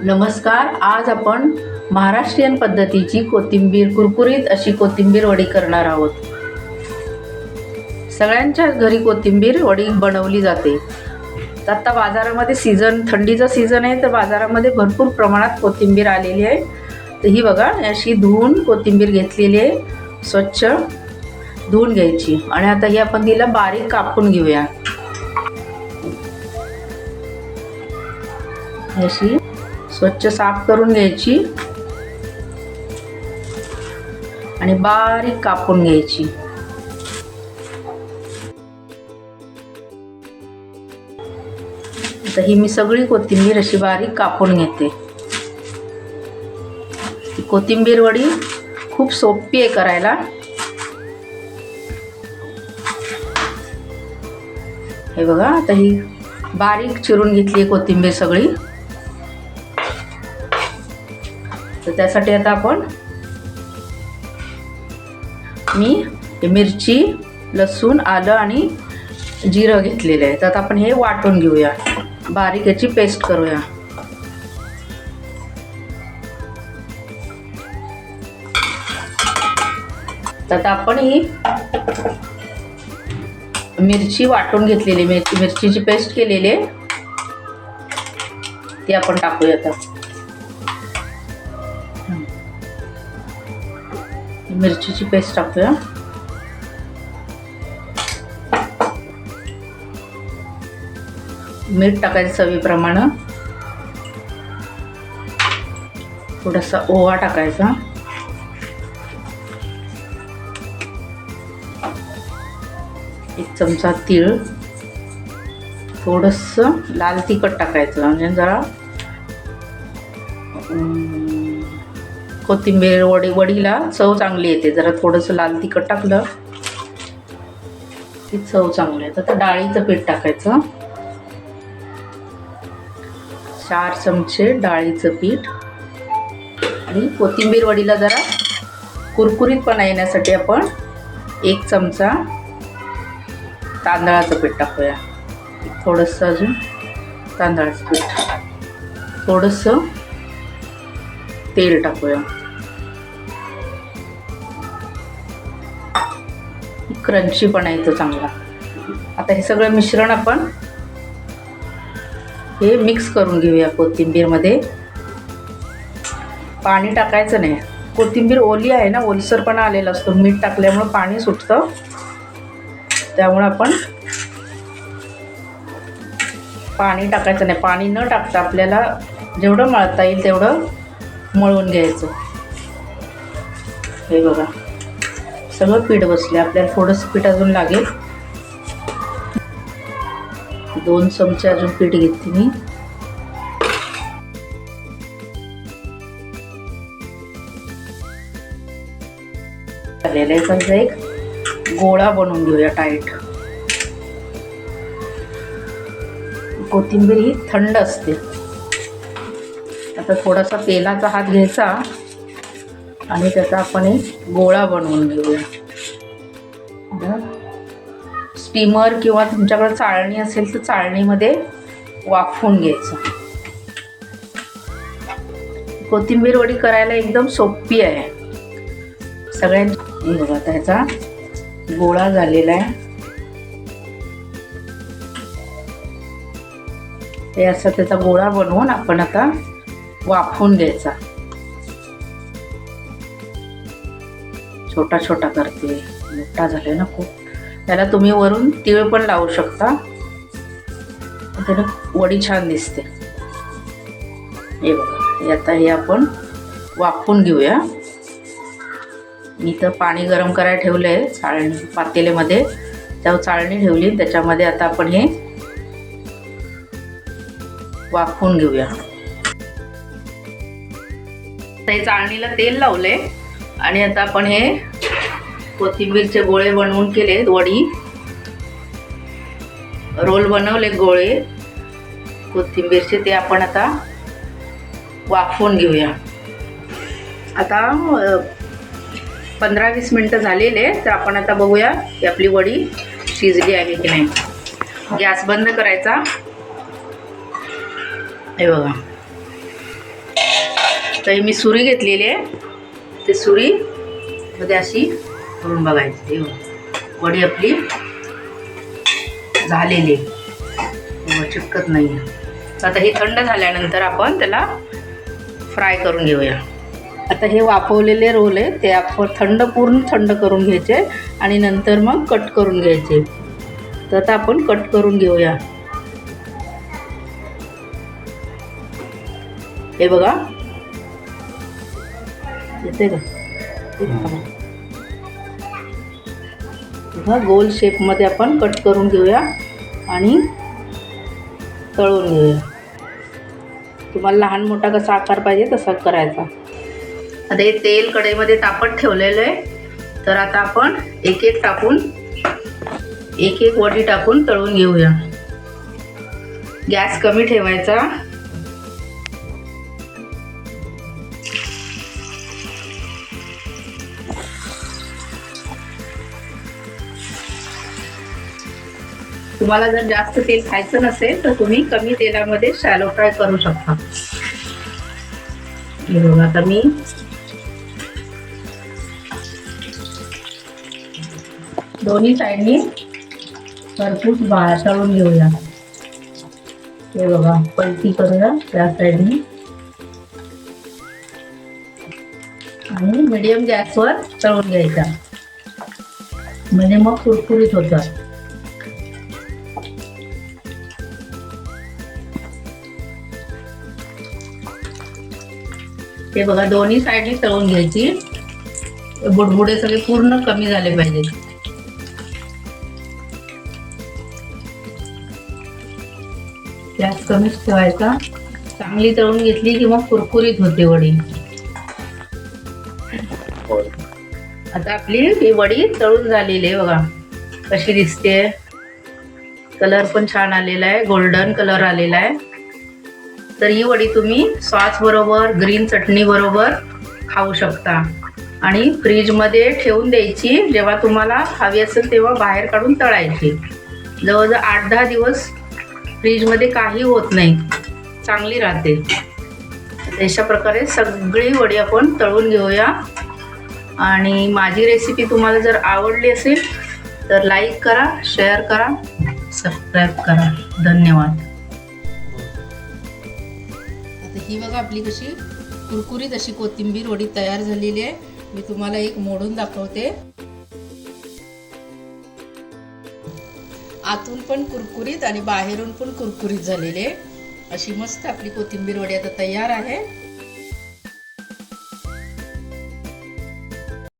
नमस्कार आज आपण महाराष्ट्रीयन पद्धतीची कोथिंबीर कुरकुरीत अशी कोथिंबीर वडी करणार आहोत. सगळ्यांच्या घरी कोथिंबीर वडी बनवली जाते. तर आत्ता बाजारामध्ये सीझन थंडीचा सीझन आहे तर बाजारामध्ये भरपूर प्रमाणात कोथिंबीर आलेली आहे. तर ही बघा अशी धुवून कोथिंबीर घेतलेली आहे स्वच्छ धुवून घ्यायची. आणि आता ही आपण तिला बारीक कापून घेऊया. अशी स्वच्छ साफ करून घ्यायची. आणि बारीक कापून घ्यायची. आता ही मी सगळी कोथिंबीर अशी बारीक कापून घेते. कोथिंबीर वडी खूप सोपी आहे करायला. हे बघा आता ही बारीक चिरून घेतली आहे कोथिंबीर सगळी. तर त्यासाठी आता आपण मी मिरची लसूण आलं आणि जिरं घेतलेलं आहे. तर आता आपण हे वाटून घेऊया. बारीक याची पेस्ट करूया. तर आता आपण ही मिरची वाटून घेतलेली मिरची मिरचीची पेस्ट केलेली आहे. ती आपण टाकूया आता मिरचीची पेस्ट टाकूया. मीठ टाकायचं चवीप्रमाणे. थोडासा ओवा टाकायचा. एक चमचा तीळ. थोडंसं लाल तिखट टाकायचं. म्हणजे जरा कोथिंबीर वडी वडीला चव चांगली येते. जरा थोडंसं लाल तिखट टाकलं ती चव चांगली येतं. तर डाळीचं पीठ टाकायचं. चार चमचे डाळीचं पीठ आणि कोथिंबीर वडीला जरा कुरकुरीतपणा येण्यासाठी आपण एक चमचा तांदळाचं पीठ टाकूया. थोडंसं अजून तांदळाचं पीठ. थोडंसं तेल टाकूया. क्रंची पण येतो चांगला. आता हे सगळं मिश्रण आपण हे मिक्स करून घेऊया कोथिंबीरमध्ये. पाणी टाकायचं नाही. कोथिंबीर ओली आहे ना ओलसरपणा आलेला असतो. मीठ टाकल्यामुळं पाणी सुटतं. त्यामुळं आपण पाणी टाकायचं नाही. पाणी न टाकता आपल्याला जेवढं मळता येईल तेवढं मळून घ्यायचं. हे बघा. सगळं पीठ बसले आपल्याला थोडंसं पीठ अजून लागेल. दोन चमचे अजून पीठ घेते मी. झालेलं आहे. समजा एक गोळा बनवून घेऊया टाईट कोथिंबीर ही थंड असते. तर थोडासा तेलाचा हात घ्यायचा आणि त्याचा आपण एक गोळा बनवून घेऊया. स्टीमर किंवा तुमच्याकडे चाळणी असेल तर चाळणीमध्ये वाफवून घ्यायचं. कोथिंबीर वडी करायला एकदम सोपी आहे. सगळ्यांनी बघा त्याचा गोळा झालेला आहे. हे असं त्याचा गोळा बनवून आपण आता वाफवून घ्यायचा छोटा छोटा करते. मोठा झाले ना खूप. त्याला तुम्ही वरून तीळ पण लावू शकता. त्याने वडी छान दिसते. हे बघा आता हे आपण वाफवून घेऊया. मी तर पाणी गरम करायला ठेवलं आहे चाळणी पातेल्यामध्ये. त्यावर चाळणी ठेवली त्याच्यामध्ये आता आपण हे वाफवून घेऊया. हे चाळणीला तेल लावले आणि आता आपण हे कोथिंबीरचे गोळे बनवून केले वडी. रोल बनवले गोळे. कोथिंबीरचे ते आपण आता वाफवून घेऊया. आता पंधरा वीस मिनटं झालेले तर आपण आता बघूया की आपली वडी शिजली आहे की नाही. गॅस बंद करायचा. हे बघा. तर हे मी सुरी घेतलेली आहे. ते सुरी मध्ये अशी करून बघायची. हे वडी आपली झालेली आहे. हो, चिटकत नाही. आहे आता हे थंड झाल्यानंतर आपण त्याला फ्राय करून घेऊया. आता हे वाफवलेले रोल आहे ते आपण थंड पूर्ण थंड करून घ्यायचे आणि नंतर मग कट करून घ्यायचे. तर आता आपण कट करून घेऊया. हे बघा येते का? हे बघा गोल शेपमध्ये आपण कट करून घेऊया आणि तळून घेऊया. तुम्हाला लहान मोठा कसा आकार पाहिजे तसा करायचा. आता हे तेल कढईमध्ये तापत ठेवलेलं आहे. तर आता आपण एक एक टाकून एक एक वडी टाकून तळून घेऊया. गॅस कमी ठेवायचा. तुम्हाला जर जास्त तेल खायचं नसेल तर तुम्ही कमी तेलामध्ये शॅलो फ्राय करू शकता. हे बघा आता मी. दोन्ही साईडनी भरपूर बाहेर तळून घेऊया. हे बघा पलटी करूया त्या साईडनी. आणि मिडियम गॅसवर तळून घ्यायचा. म्हणजे मग कुरकुरीत होतात. हे बघा दोन्ही साईडने तळून घ्यायची. बुडबुडे सगळे पूर्ण कमी झाले पाहिजेत. गॅस कमीच ठेवायचा. चांगली तळून घेतली की मग कुरकुरीत होते वडी. आता आपली ही वडी तळून झालेली आहे बघा. कशी दिसते कलर पण छान आलेला आहे. गोल्डन कलर आलेला आहे. तर ही वडी तुम्ही सॉस बरोबर ग्रीन चटणी बरोबर खाऊ शकता. आणि फ्रीजमध्ये ठेवून द्यायची जेव्हा तुम्हाला हवी असेल तेव्हा बाहेर काढून तळायची. जवळजवळ आठ दहा दिवस फ्रीजमध्ये काही होत नाही. चांगली राहते. अशा प्रकारे सगळी वडी आपण तळून घेऊया. आणि माझी रेसिपी तुम्हाला जर आवडली असेल तर लाईक करा शेअर करा सबस्क्राईब करा. धन्यवाद. ही बघा आपली कशी कुरकुरीत अशी कोथिंबीर वडी तयार झालेली आहे. मी तुम्हाला एक मोडून दाखवते. आतून पण कुरकुरीत आणि बाहेरून पण कुरकुरीत झालेली आहे. अशी मस्त आपली कोथिंबीर वडी आता तयार आहे.